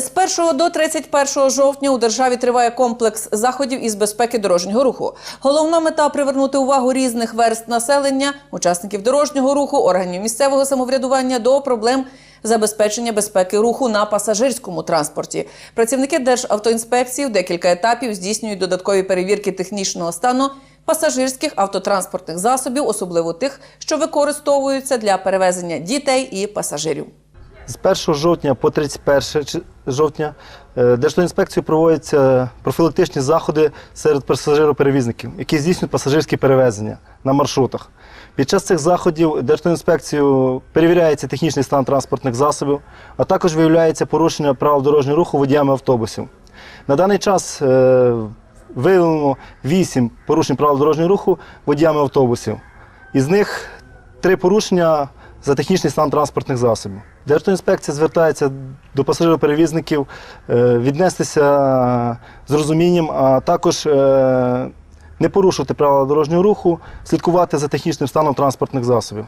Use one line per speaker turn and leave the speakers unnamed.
З 1 до 31 жовтня у державі триває комплекс заходів із безпеки дорожнього руху. Головна мета привернути увагу різних верст населення, учасників дорожнього руху, органів місцевого самоврядування до проблем забезпечення безпеки руху на пасажирському транспорті. Працівники Державтоінспекції в декілька етапів здійснюють додаткові перевірки технічного стану пасажирських автотранспортних засобів, особливо тих, що використовуються для перевезення дітей і пасажирів.
З 1 жовтня по 31 жовтня е, Держінспекцією проводяться профілактичні заходи серед пасажироперевізників, які здійснюють пасажирські перевезення на маршрутах. Під час цих заходів Держінспекцією перевіряється технічний стан транспортних засобів, а також виявляється порушення правил дорожнього руху водіями автобусів. На даний час е, виявлено 8 порушень правил дорожнього руху водіями автобусів. Із них три порушення за технічний стан транспортних засобів. Держінспекція звертається до пасажироперевізників е, віднестися з розумінням, а також е, не порушувати правила дорожнього руху, слідкувати за технічним станом транспортних засобів.